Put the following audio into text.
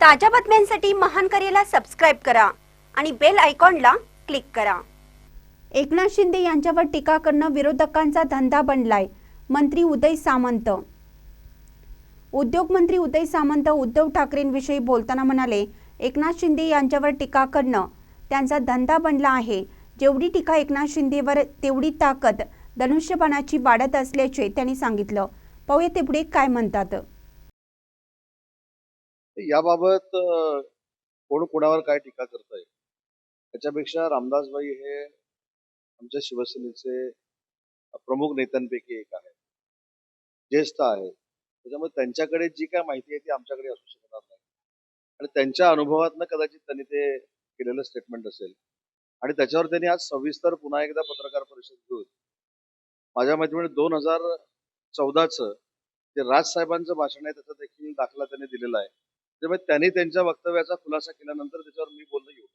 ताज्या बातम्यांसाठी महान करेला सबस्क्राईब करा आणि बेल आयकॉनला क्लिक करा. एकनाथ शिंदे यांच्यावर टीका करणं विरोधकांचा धंदा बनलाय मंत्री उदय सामंत. उद्योगमंत्री उदय सामंत उद्धव ठाकरेंविषयी बोलताना म्हणाले एकनाथ शिंदे यांच्यावर टीका करणं त्यांचा धंदा बनला आहे. जेवढी टीका एकनाथ शिंदेवर तेवढी ताकद धनुष्यबाणाची वाढत असल्याचे त्यांनी सांगितलं. पाहूया ते पुढे काय म्हणतात. याबाबत कोण कोणावर काय टीका करत आहे त्याच्यापेक्षा रामदासबाई हे आमच्या शिवसेनेचे प्रमुख नेत्यांपैकी एक आहे ज्येष्ठ आहे त्याच्यामुळे त्यांच्याकडे जी काय माहिती आहे ती आमच्याकडे असू शकणार नाही. आणि त्यांच्या अनुभवातनं कदाचित त्यांनी ते केलेलं स्टेटमेंट असेल. आणि त्याच्यावर त्यांनी आज सविस्तर पुन्हा एकदा पत्रकार परिषद घेऊन माझ्या माहितीमध्ये दोन हजार चौदाचं जे राजसाहेबांचं भाषण आहे त्याचा देखील दाखला त्यांनी दिलेला आहे. त्यामुळे त्यांनी त्यांच्या वक्तव्याचा खुलासा केल्यानंतर त्याच्यावर मी बोलणं येऊ